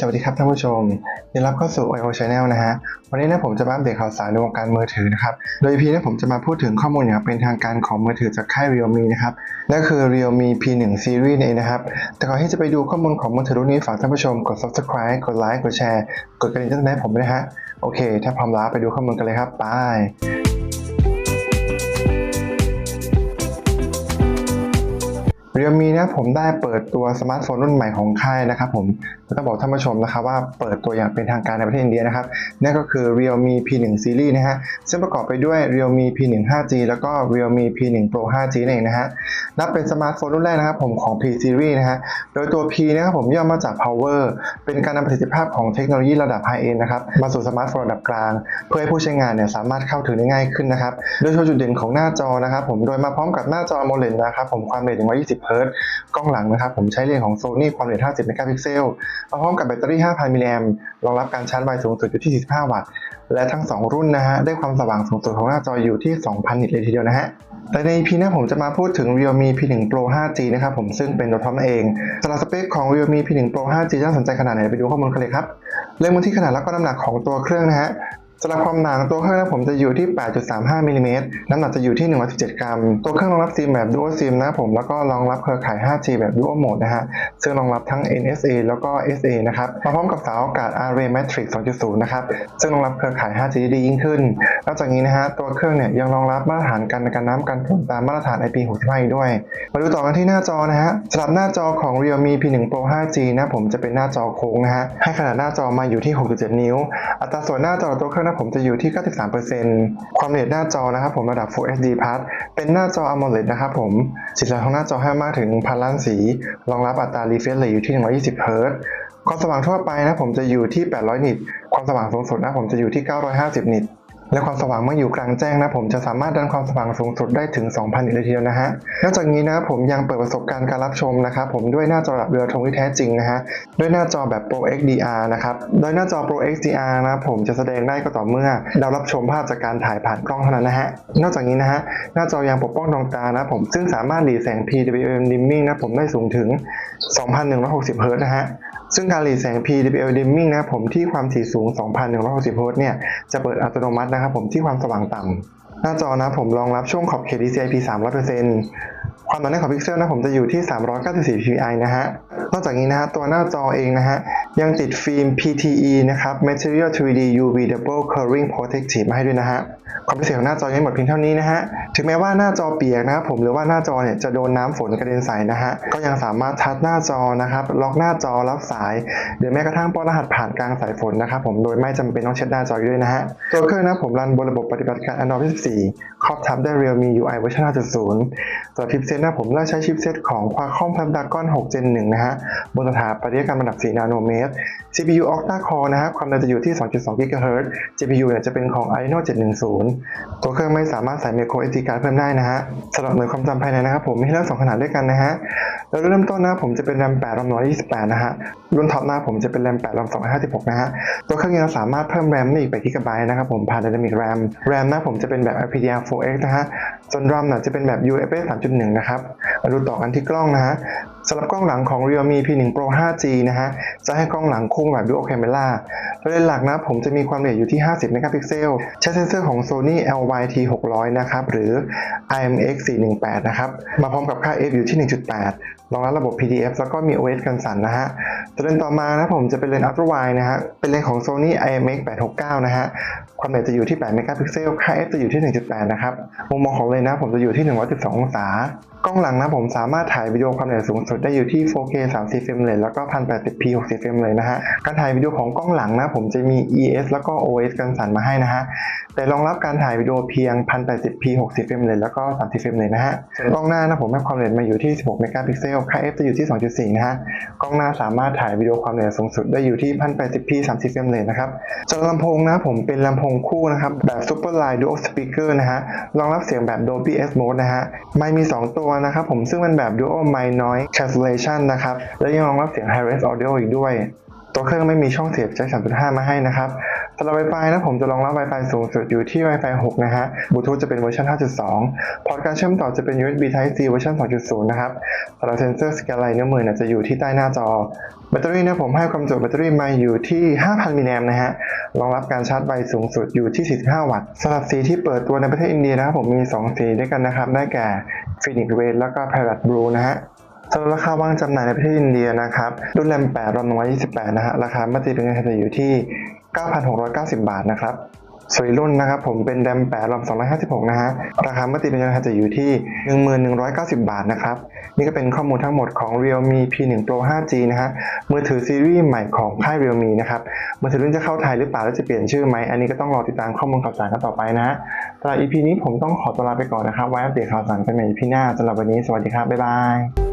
สวัสดีครับท่านผู้ชมยินดีรับเข้าสู่ IO Channel นะฮะ วันนี้นะผมจะมาอัปเดตข่าวสารในวงการมือถือนะครับ โดย EP นี้ผมจะมาพูดถึงข้อมูลอย่างเป็นทางการของมือถือจากค่าย Realme นะครับ นั่นคือ Realme P1 Series เองนะครับ แต่ก่อนที่จะไปดูข้อมูลของมือถือรุ่นนี้ฝากท่านผู้ชมกด Subscribe กดไลค์กดแชร์ กดกระดิ่งแจ้งเตือนให้ผมด้วยนะฮะ โอเค ถ้าพร้อมแล้วไปดูข้อมูลกันเลยครับ ไป เรียมีนะผมได้เปิดตัวสมาร์ทโฟนรุ่นใหม่ของค่ายนะครับผมต้องบอกท่านผู้ชมนะครับว่าเปิดตัวอย่างเป็นทางการในประเทศอินเดียนะครับนั่นก็คือ Realme P1 Series นะฮะซึ่งประกอบไปด้วย Realme P1 5G แล้วก็ Realme P1 Pro 5G นั่นเองนะฮะ นับเป็นสมาร์ทโฟนรุ่นแรกนะครับผมของ P Series นะฮะ โดยตัว P นะครับผมย่อมาจาก Power เป็นการนำประสิทธิภาพของเทคโนโลยีระดับ High End นะครับมาสู่สมาร์ทโฟนระดับกลาง เพื่อให้ผู้ใช้งานเนี่ยสามารถเข้าถึงได้ง่ายขึ้นนะครับ โดยโชว์จุดเด่นของหน้าจอนะครับผมโดยมาพร้อมกับหน้าจอ AMOLED นะครับผมความเร็ว120 Hz กล้องหลังนะครับผมใช้เลนส์ของ Sony ความเร็ว50เมกะพิกเซลมาพร้อมกับแบตเตอรี่ 5,000 มิลลิแอมป์รองรับการชาร์จไวสูงสุดอยู่ที่ 45 วัตต์และทั้ง 2 รุ่นนะฮะได้ความสว่างสูงสุดของหน้าจออยู่ที่ 2,000 นิตเลยทีเดียวนะฮะ แต่ใน EP นี้ผมจะมาพูดถึง Realme P1 Pro 5G นะครับผมซึ่งเป็นตัวท็อปนั่นเองสำหรับสเปคของ Realme P1 Pro 5G น่าสนใจขนาดไหนไปดูข้อมูลกันเลยครับ เริ่มกันที่ขนาดแล้วก็น้ำหนักของตัวเครื่องนะฮะ สำหรับความหนาของตัวเครื่องนะผมจะอยู่ที่ 8.35มิลลิเมตรน้ำหนักจะอยู่ที่ 117 กรัม ตัวเครื่องรองรับซิมแบบ Dual SIM นะผม แล้วก็รองรับเครือข่าย 5G แบบ Dual Mode นะฮะ ซึ่งรองรับทั้ง NSA แล้วก็ SA นะครับมาพร้อมกับเสาอากาศ Array Matrix 2.0 นะครับ ซึ่งรองรับเครือข่าย 5G ได้ดียิ่งขึ้น นอกจากนี้นะฮะ ตัวเครื่องเนี่ยยังรองรับมาตรฐานการกันน้ำกันฝนตามมาตรฐาน IP65 อีกด้วย มาดูต่อกันที่หน้าจอนะฮะสำหรับหน้าจอของ Realme P1 Pro 5G นะผมจะเป็นหน้าจอโค้งนะฮะ ให้ขนาดหน้าจอมาอยู่ที่ 6.7 นิ้ว อัตราส่วนหน้าจอตัวเครื่องนะผมจะอยู่ที่ 93%ความละเอียดหน้าจอนะครับผมระดับ Full HD Plus เป็นหน้าจอ AMOLED นะครับผมสีสันของหน้าจอให้มากถึงพันล้านสี รองรับอัตรา refresh rate อยู่ที่ 120 Hz ความสว่างทั่วไปนะผมจะอยู่ที่ 800 นิต ความสว่างสูงสุดนะผมจะอยู่ที่ 950 นิต และความสว่างเมื่ออยู่กลางแจ้งนะผมจะสามารถดันความสว่างสูงสุดได้ถึง 2,000นิตเลยทีเดียวนะฮะนอกจากนี้นะผมยังเปิดประสบการณ์การรับชมนะครับผมด้วยหน้าจอแบบเรือธงที่แท้จริงนะฮะด้วยหน้าจอแบบ Pro XDR นะครับโดยหน้าจอ Pro XDR นะผมจะแสดงได้ก็ต่อเมื่อเรารับชมภาพจากการถ่ายผ่านกล้องเท่านั้นนะฮะนอกจากนี้นะฮะหน้าจอยังปกป้องดวงตานะผมซึ่งสามารถหลีแสง PWM dimming นะผมได้สูงถึง 2,160 Hz นะฮะ ซึ่งการหลีแสง PWL dimming นะครับผมที่ความถี่สูง 2,160 Hz เนี่ยจะเปิดอัตโนมัตินะครับผมที่ความสว่างต่ำหน้าจอนะผมรองรับช่วงขอบเขต DCI-P 300%ความหนาแน่นของพิกเซลนะผมจะอยู่ที่ 394 ppi นะฮะนอกจากนี้นะฮะตัวหน้าจอเองนะฮะยังติดฟิล์ม PTE นะครับ Material 3D UV Double Curving Protective มาให้ด้วยนะฮะ ความพิเศษของหน้าจอยังไม่หมดเพียงเท่านี้นะฮะ ถึงแม้ว่าหน้าจอเปียกนะครับผมหรือว่าหน้าจอเนี่ยจะโดนน้ำฝนกระเด็นใส่นะฮะ ก็ยังสามารถทัชหน้าจอนะครับ ล็อกหน้าจอรับสายหรือแม้กระทั่งป้อนรหัสผ่านกลางสายฝนนะครับผม โดยไม่จำเป็นต้องเช็ดหน้าจออีกด้วยนะฮะ ตัวเครื่องนะผมรันบนระบบปฏิบัติการ Android 14ครอบทับด้วย Realme UI เวอร์ชัน5.0ตัวชิปเซ็ตนะผมเลือกใช้ชิปเซ็ตของ Qualcomm Snapdragon 6 Gen 1นะฮะ บนสถาปัตยกรรมระดับ 4 นาโนเมตร CPU Octa Core นะฮะ ความเร็วจะอยู่ที่ 2.2 GHz GPU เนี่ยจะเป็นของ Adreno 710ตัวเครื่องไม่สามารถใส่ micro SD card เพิ่มได้นะฮะสำหรับหน่วยความจำภายในนะครับ ผมมีให้เลือกสองขนาดด้วยกันนะฮะแล้วรุ่นเริ่มต้นนะผมจะเป็น RAM 8 RAM 128 นะฮะ รุ่นท็อปหน้าผมจะเป็น RAM 8 RAM 256 นะฮะ ตัวเครื่องยังสามารถเพิ่ม RAM ได้อีก8 GB นะครับผมผ่าน Dynamic RAM RAM นะผมจะเป็นแบบ LPDDR4X นะฮะ ส่วน RAM น่ะจะเป็นแบบ UFS 3.1 นะครับ มาดูต่อกันที่กล้องนะฮะสำหรับกล้องหลังของ Realme P1 Pro 5G นะฮะ จะให้กล้องหลังคู่แบบ Dual Camera ประเด็นหลักนะผมจะมีความละเอียดอยู่ที่ 50 เมกะพิกเซล ใช้เซนเซอร์ของ Sony LYT 600 นะครับ หรือ IMX 418 นะครับ มาพร้อมกับค่า f อยู่ที่ 1.8 รองรับระบบ PDF แล้วก็มี OS กันสั่นนะฮะตัวเลนส์ต่อมานะผมจะเป็นเลนส์ Ultra Wide นะฮะ เป็นเลนส์ของ Sony IMX 869 นะฮะ ความละเอียดจะอยู่ที่ 8 เมกะพิกเซล ค่า f จะอยู่ที่ 1.8 นะครับ มุมมองของเลนส์นะผมจะอยู่ที่ 112 องศากล้องหลังนะผมสามารถถ่ายวิดีโอความละเอียดสูงสุดได้อยู่ที่ 4K 30 เฟรมเรทแล้วก็ 1080p 60 เฟรมเลยนะฮะ การถ่ายวิดีโอของกล้องหลังนะผมจะมี ES แล้วก็ OS กันสั่นมาให้นะฮะ แต่รองรับการถ่ายวิดีโอเพียง 1080p 60 เฟรมเรทแล้วก็ 30 เฟรมเรทนะฮะ ส่วนกล้องหน้านะผมให้ความละเอียดมาอยู่ที่ 16 เมกะพิกเซล ค่า f จะอยู่ที่ 2.4 นะฮะ กล้องหน้าสามารถถ่ายวิดีโอความละเอียดสูงสุดได้อยู่ที่ 1080p 30 เฟรมเรทนะครับส่วนลำโพงนะผมเป็นลำโพงคู่นะครับแบบ Super Line Dual Speaker นะฮะ รองรับเสียงแบบ Dolby S Mode นะฮะ ไมค์มี 2 ตัวนะครับผมซึ่งเป็นแบบ Dual Mic Noise Cancellation นะครับ และยังรองรับเสียง High Res Audio อีกด้วย ตัวเครื่องไม่มีช่องเสียบแจ็ค3.5 มาให้นะครับสำหรับ Wi-Fi นะผมจะรองรับ Wi-Fi สูงสุดอยู่ที่ Wi-Fi 6 นะฮะ Bluetooth จะเป็นเวอร์ชัน 5.2 พอร์ตการเชื่อมต่อจะเป็น USB Type C เวอร์ชัน2.0 นะครับสำหรับเซนเซอร์สแกนลายนิ้วมือเนี่ยจะอยู่ที่ใต้หน้าจอ แบตเตอรี่นะผมให้ความจุแบตเตอรี่มาอยู่ที่ 5,000 มิลลิแอมป์นะฮะ รองรับการชาร์จไวสูงสุดอยู่ที่ 45 วัตต์สำหรับสีที่เปิดตัวในประเทศอินเดียนะครับผมมี 2 สีด้วยกันนะครับ ได้แก่ Phoenix Red แล้วก็ Parrot Blue นะฮะสำหรับราคาวางจำหน่ายในประเทศอินเดียนะครับ รุ่นแรม8รอม128นะฮะ ราคาเมื่อตีเป็นเงินไทยอยู่ที่ 9,690 บาทนะครับ สวนอีรุ่นนะครับผมเป็นแรม8รอม256 นะฮะ ราคาเมื่อตีเป็นเงินไทยจะอยู่ที่ 1190 บาทนะครับ นี่ก็เป็นข้อมูลทั้งหมดของ Realme P1 Pro 5G นะฮะ มือถือซีรีส์ใหม่ของค่าย Realme นะครับ มือถือรุ่นจะเข้าไทยหรือเปล่า และจะเปลี่ยนชื่อไหม อันนี้ก็ต้องรอติดตามข้อมูลข่าวสารกันต่อไปนะฮะสำหรับ EP นี้ผมต้องขอตัวลาไปก่อนนะครับ ไว้อัปเดตข่าวสารกันใหม่ EP หน้าสำหรับวันนี้ สวัสดีครับ บ๊ายบาย